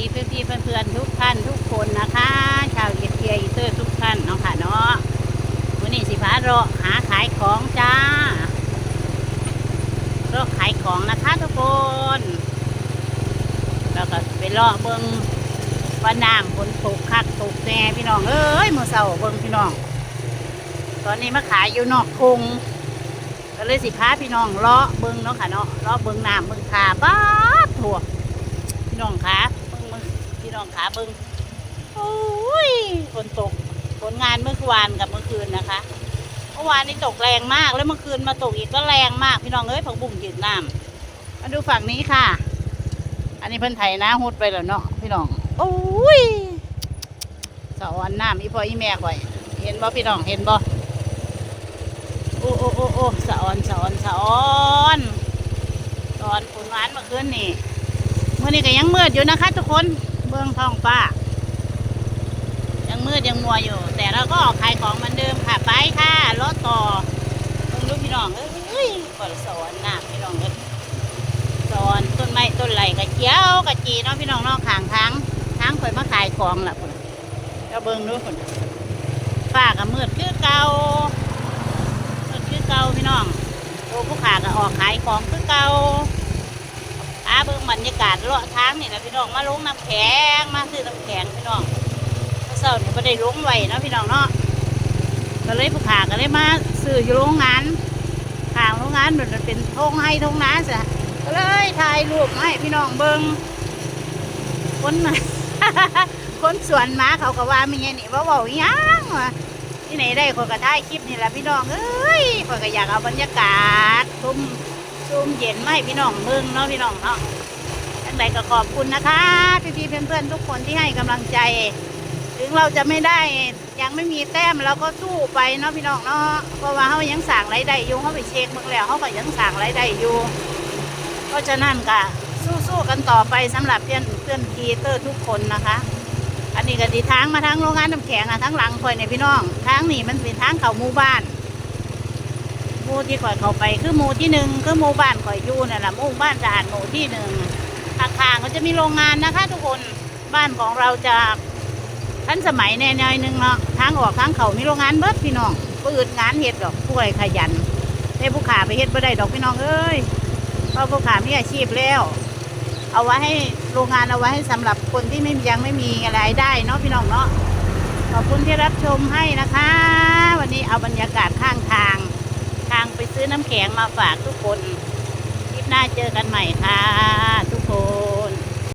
ดีเพื่อนพี่ๆเพื่อนๆทุกท่านทุกคนนะคะ ชาวเอเชียอีเตอร์ทุกท่านเนาะค่ะเนาะวันนี้สิพาเราหาขายของจ้าเราขายของนะคะทุกคนแล้วก็ไปเลาะเบิงว่าน้ำฝนตกคักตกแน่พี่น้องเอ้ยมือเสาเบิงพี่น้อง ตอนนี้มาขายอยู่นอกกรุงก็เลยสิพาพี่น้องเลาะเบิงเนาะค่ะเนาะเลาะเบิงน้ำเบิงขาบ้าดถั่วพี่น้องขาเบิ่งมึงพี่ น้องขาเบิ้งโอ้ยฝนตกผลงานเมื่อวานกับเมื่อคืนนะคะเมื่อวานนี้ตกแรงมากแล้วเมื่อคืนมาตกอีกก็แรงมาก พี่น้องเอ้ยผักบุ้งยืดน้ำมาดูฝั่งนี้ค่ะ อันนี้เพิ่นไถนะฮุดไปแล้วเนาะพี่น้องโอ้ยสะออนน้ำอีพ่ออีแม่ข่อย เห็นบ่พี่น้องเห็นบ่โอ้โอ้โอ้โอ้สะออนสะออนสะออนตอนฝนหวานเมื่อคืนนี่เมื่อนี้ก็ยังมืดอยู่นะคะ ทุกคน เบื้องท้องฟ้า ยังมืดยังมัวอยู่ แต่เราก็ออกขายของเหมือนเดิมค่ะ ไปค่ะรถต่อเบิ่งลูกพี่น้อง เอ้ยก่อนสอนหน้าพี่น้องเอ้ยสอนต้นไม้ต้นไหลกระเจียวกระจีเนาะพี่น้องนอกขางทางทางข่อยมาขายของล่ะพุ่นแล้วเบิ่งดูพุ่นฟ้าก็มืดคือเก่ามืดคือเก่าพี่น้องโอ้ผู้ขาก็ออกขายของคือเก่า อาเบิ่งบรรยากาศเลาะทางนี่นะพี่น้องมาลงน้ำแข็งมาซื้อน้ำแข็งพี่น้องเมื่อเช้านี่ไม่ได้ลงไว้นะพี่น้องเนาะก็เลยผู้ขาก็เลยมาซื้ออยู่โรงงานข้างโรงงานมันเป็นทงให้ทงน้าจ้ะก็เลยถ่ายรูปมาให้พี่น้องเบิ่งคนคนสวนมาเขาก็ว่ามีไงนี่ว่าเบาอีหยังวะที่ไหนได้คนก็ถ่ายคลิปนี่แหละพี่น้องเอ้ยคนก็อยากเอาบรรยากาศทุ่ม ซูมเย็นมาให้พี่น้องเบิ่งเนาะพี่น้องเนาะทั้งใดก็ขอบคุณนะคะพี่พี่ๆเพื่อนๆทุกคนที่ให้กำลังใจ ถึงเราจะไม่ได้ยังไม่มีแต้มเราก็สู้ไปเนาะพี่น้องเนาะเพราะว่าเขายังสั่งไรายได้อยู่เขาไปเช็คเบิ่งแล้วเขาก็ยังสั่งไรายได้อยู่เพราะฉะนั้นก็สู้ๆกันต่อไปสำหรับเพื่อนเพื่อนทีเตอร์ทุกคนนะคะ อันนี้ก็ดีทางมาทางโรงงานน้ำแข็งอะทั้งหลังคอยในยพี่น้องทางนี้มันเป็นทางเขาหมู่บ้าน มูที่ข่อยเข้าไปคือหมูที่หนึ่งคือหมู่บ้านข่อยอยู่นั่นแหละหมู่บ้านด่านหมู่ที่หนึ่งข้างๆก็จะมีโรงงานนะคะ ทุกคนบ้านของเราจะทันสมัยแน่ๆหนึ่งเนาะทางออกทางเขามีโรงงานเบิดพี่น้องก็อึดงานเห็ดดอกผู้ใดขยันแต่ผู้ขาไปเฮ็ดบ่ได้ดอกพี่น้องเอ้ยเพราะผู้ขามีอาชีพแล้ว เอาไว้ให้โรงงานเอาไว้ให้สำหรับคนที่ไม่ยังไม่มีรายได้เนาะพี่น้องเนาะขอบคุณที่รับชมให้นะคะ วันนี้เอาบรรยากาศข้างทาง ทางไปซื้อน้ำแข็งมาฝากทุกคน คลิปหน้าเจอกันใหม่ค่ะ ทุกคน